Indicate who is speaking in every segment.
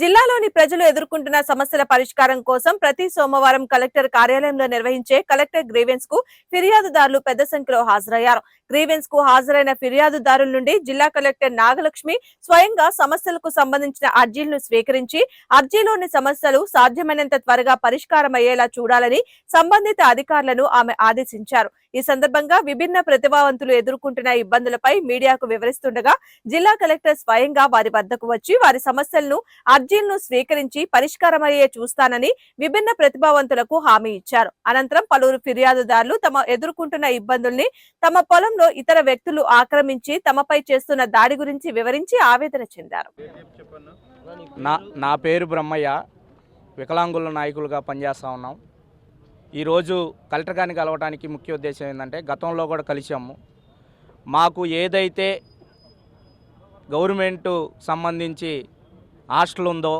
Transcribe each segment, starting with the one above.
Speaker 1: జిల్లాలోని ప్రజలు ఎదుర్కొంటున్న సమస్యల పరిష్కారం కోసం ప్రతి సోమవారం కలెక్టర్ కార్యాలయంలో నిర్వహించే కలెక్టర్ గ్రీవెన్స్కు ఫిర్యాదుదారులు పెద్ద సంఖ్యలో హాజరయ్యారు. గ్రీవెన్స్కు హాజరైన ఫిర్యాదుదారుల నుండి జిల్లా కలెక్టర్ నాగలక్ష్మి స్వయంగా సమస్యలకు సంబంధించిన అర్జీలను స్వీకరించి అర్జీలోని సమస్యలు సాధ్యమైనంత త్వరగా పరిష్కారం అయ్యేలా చూడాలని సంబంధిత అధికారులను ఆమె ఆదేశించారు. ఈ సందర్భంగా విభిన్న ప్రతిభావంతులు ఎదుర్కొంటున్న ఇబ్బందులపై మీడియాకు వివరిస్తుండగా జిల్లా కలెక్టర్ స్వయంగా వారి వద్దకు వచ్చి వారి సమస్యలను అర్జీలను స్వీకరించి పరిష్కారమయ్యే చూస్తానని విభిన్న ప్రతిభావంతులకు హామీ ఇచ్చారు. అనంతరం పలువురు ఫిర్యాదుదారులు తమ ఎదుర్కొంటున్న ఇబ్బందుల్ని తమ పొలంలో ఇతర వ్యక్తులు ఆక్రమించి తమపై చేస్తున్న దాడి గురించి వివరించి ఆవేదన చెందారు.
Speaker 2: నా నా పేరు బ్రహ్మయ్య. వికలాంగుల నాయకులుగా పనిచేస్తూ ఉన్నాం. ఈరోజు కలెక్టర్ గారిని కలవడానికి ముఖ్య ఉద్దేశం ఏంటంటే గతంలో కూడా కలిసాము మాకు ఏదైతే గవర్నమెంట్ సంబంధించి హాస్టల్ ఉందో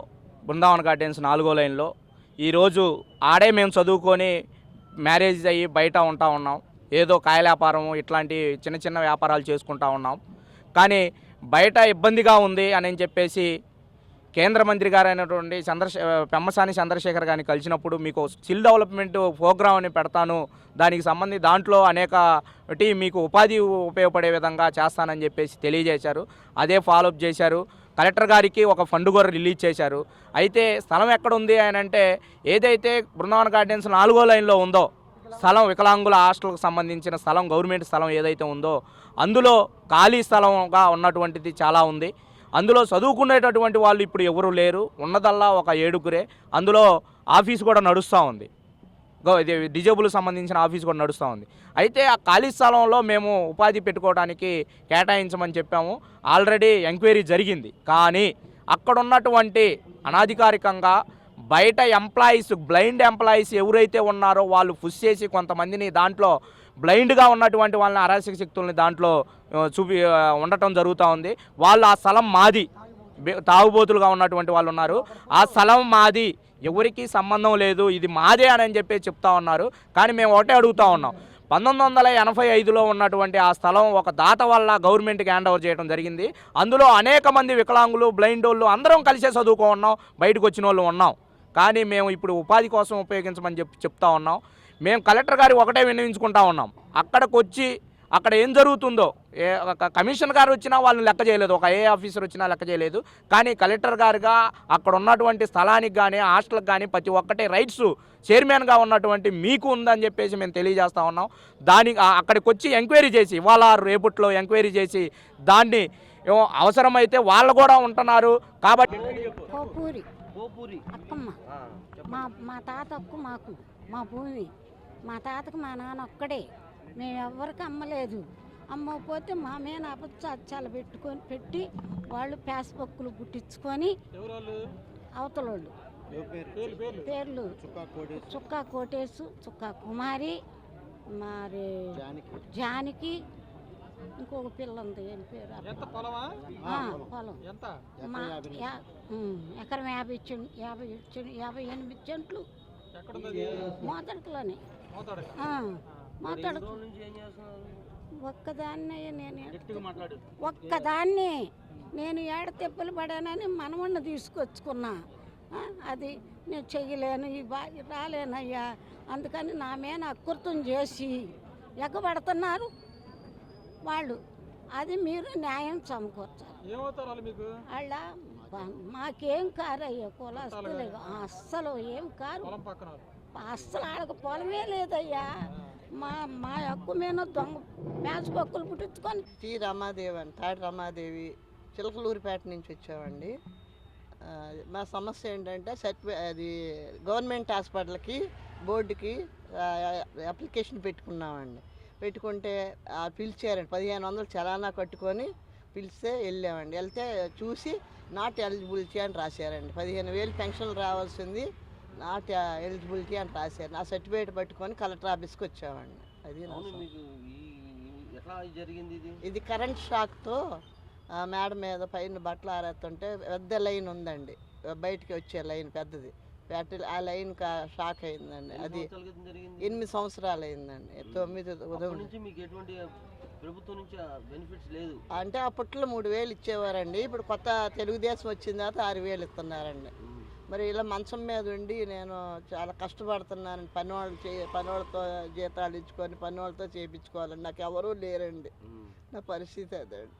Speaker 2: బృందావన్ గార్డెన్స్ నాలుగో లైన్లో. ఈరోజు ఆడే మేము చదువుకొని మ్యారేజ్ అయ్యి బయట ఉంటా ఉన్నాం. ఏదో కాయల వ్యాపారం ఇట్లాంటి చిన్న చిన్న వ్యాపారాలు చేసుకుంటా ఉన్నాం. కానీ బయట ఇబ్బందిగా ఉంది అని చెప్పేసి కేంద్ర మంత్రి గారైనటువంటి చంద్రశే పెమ్మసాని చంద్రశేఖర్ గారిని కలిసినప్పుడు మీకు స్కిల్ డెవలప్మెంట్ ప్రోగ్రామ్ అని పెడతాను. దానికి సంబంధించి దాంట్లో అనేక మీకు ఉపాధి ఉపయోగపడే విధంగా చేస్తానని చెప్పేసి తెలియజేశారు. అదే ఫాలోఅప్ చేశారు. కలెక్టర్ గారికి ఒక ఫండ్ కూడా రిలీజ్ చేశారు. అయితే స్థలం ఎక్కడ ఉంది అని అంటే ఏదైతే బృందావన గార్డెన్స్ నాలుగో లైన్లో ఉందో స్థలం వికలాంగుల హాస్టల్కి సంబంధించిన స్థలం గవర్నమెంట్ స్థలం ఏదైతే ఉందో అందులో ఖాళీ స్థలంగా ఉన్నటువంటిది చాలా ఉంది. అందులో చదువుకునేటటువంటి వాళ్ళు ఇప్పుడు ఎవరు లేరు. ఉన్నదల్లా ఒక ఏడుగురే. అందులో ఆఫీస్ కూడా నడుస్తూ ఉంది. డిజేబుల్ సంబంధించిన ఆఫీస్ కూడా నడుస్తూ ఉంది. అయితే ఆ ఖాళీ స్థలంలో మేము ఉపాధి పెట్టుకోవడానికి కేటాయించమని చెప్పాము. ఆల్రెడీ ఎంక్వైరీ జరిగింది. కానీ అక్కడ ఉన్నటువంటి అనాధికారికంగా బయట ఎంప్లాయీస్ బ్లైండ్ ఎంప్లాయీస్ ఎవరైతే ఉన్నారో వాళ్ళు పుష్ చేసి కొంతమందిని దాంట్లో బ్లైండ్గా ఉన్నటువంటి వాళ్ళని అరాచక శక్తుల్ని దాంట్లో చూపి ఉండటం జరుగుతూ ఉంది. వాళ్ళు ఆ స్థలం మాది. తాగుబోతులుగా ఉన్నటువంటి వాళ్ళు ఉన్నారు. ఆ స్థలం మాది. ఎవరికీ సంబంధం లేదు ఇది మాదే అని చెప్పి చెప్తా ఉన్నారు. కానీ మేము ఒకటే అడుగుతా ఉన్నాం. పంతొమ్మిది వందల ఎనభై ఐదులో ఉన్నటువంటి ఆ స్థలం ఒక దాత వల్ల గవర్నమెంట్కి హ్యాండ్ ఓవర్ చేయడం జరిగింది. అందులో అనేక మంది వికలాంగులు బ్లైండ్ వాళ్ళు అందరం కలిసే చదువుకో ఉన్నాం బయటకు వచ్చిన వాళ్ళు ఉన్నాం. కానీ మేము ఇప్పుడు ఉపాధి కోసం ఉపయోగించమని చెప్పి చెప్తా ఉన్నాం. మేము కలెక్టర్ గారి ఒకటే విన్నవించుకుంటా ఉన్నాం. అక్కడికి వచ్చి అక్కడ ఏం జరుగుతుందో? ఏ ఒక కమిషనర్ గారు వచ్చినా వాళ్ళని లెక్క చేయలేదు ఒక ఏ ఆఫీసర్ వచ్చినా లెక్క చేయలేదు. కానీ కలెక్టర్ గారుగా అక్కడ ఉన్నటువంటి స్థలానికి కానీ హాస్టల్కి కానీ ప్రతి ఒక్కటి రైట్స్ చైర్మన్గా ఉన్నటువంటి మీకు ఉందని చెప్పేసి మేము తెలియజేస్తా ఉన్నాం. దాని ఆ- అక్కడికి వచ్చి ఎంక్వైరీ చేసి ఇవాళ రేపట్లో ఎంక్వైరీ చేసి దాన్ని ఏమో అవసరమైతే వాళ్ళు కూడా ఉంటున్నారు. కాబట్టి
Speaker 3: మా మా తాత అక్కు మాకు మా భూమి. మా తాతకు మా నాన్న ఒక్కడే. మేము ఎవ్వరికి అమ్మలేదు. అమ్మకపోతే మా మీద అచ్చాలు పెట్టుకొని పెట్టి వాళ్ళు పేసపొక్కులు గుట్టించుకొని అవతలోళ్ళు. పేర్లు చుక్కా కోటేసు చుక్కా కుమారి మరి జానికి. ఇంకొక పిల్ల ఉంది ఏం పేరు? పొలం. ఎకరం యాభై చెం యాభై చెం యాభై ఎనిమిది చెంట్లు.
Speaker 4: ఎక్కడ
Speaker 3: మోతడక ఒక్కదాన్నే నేను
Speaker 2: మాట్లాడు.
Speaker 3: ఒక్కదాన్ని నేను ఏడ తెప్పలు పడానని మనవన్న తీసుకొచ్చుకున్నా. అది నేను చెయ్యలేను ఈ బా రాలేనయ్యా. అందుకని నా మీద అకృతం చేసి ఎగ్గబడుతున్నారు వాళ్ళు. అది మీరు న్యాయం సమకూర్చాలి.
Speaker 4: వాళ్ళు మీకు
Speaker 3: కారు అయ్యా కులస్తులు అస్సలు ఏం కారు. అస్సలు ఆడకు పొలమే లేదయ్యా. మా మా హక్కు మీద దొంగ మ్యాచ్ పక్కులు పుట్టించుకొని.
Speaker 5: టి రమాదేవి అండి తాడి రమాదేవి చిలకలూరిపేట నుంచి వచ్చామండి. మా సమస్య ఏంటంటే సర్టిఫి అది గవర్నమెంట్ హాస్పిటల్కి బోర్డుకి అప్లికేషన్ పెట్టుకున్నామండి. పెట్టుకుంటే ఆ, పిలిచారండి పదిహేను వందలు చలానా కట్టుకొని పిలిస్తే వెళ్ళామండి. వెళ్తే చూసి నాట్ ఎలిజిబిలిటీ అని రాశారండి. పదిహేను వేలు పెన్షన్ రావాల్సింది నాట్ ఎలిజిబిలిటీ అని రాశారు. ఆ సర్టిఫికేట్ పట్టుకొని కలెక్టర్ ఆఫీస్కి వచ్చామండి. అది నా
Speaker 6: ఇది?
Speaker 5: కరెంట్ షాక్తో మేడ మీద పైన బట్టలు ఆరేస్తుంటే పెద్ద లైన్ ఉందండి. బయటికి వచ్చే లైన్ పెద్దది. పెద్ద ఆ లైన్ షాక్ అయిందండి. అది ఎనిమిది సంవత్సరాలు అయిందండి తొమ్మిది ఉదయం
Speaker 6: ప్రభుత్వం నుంచి బెనిఫిట్స్ లేదు?
Speaker 5: అంటే అప్పట్లో మూడు వేలు ఇచ్చేవారండి. ఇప్పుడు కొత్త తెలుగుదేశం వచ్చిన తర్వాత ఆరు వేలు ఇస్తున్నారండి. మరి ఇలా మంచం మీద ఉండి నేను చాలా కష్టపడుతున్నాను. పని వాళ్ళు చే పని వాళ్ళతో జీతాలు ఇచ్చుకొని పని వాళ్ళతో చేయించుకోవాలండి నాకు ఎవరూ లేరండి. నా పరిస్థితి అదండి.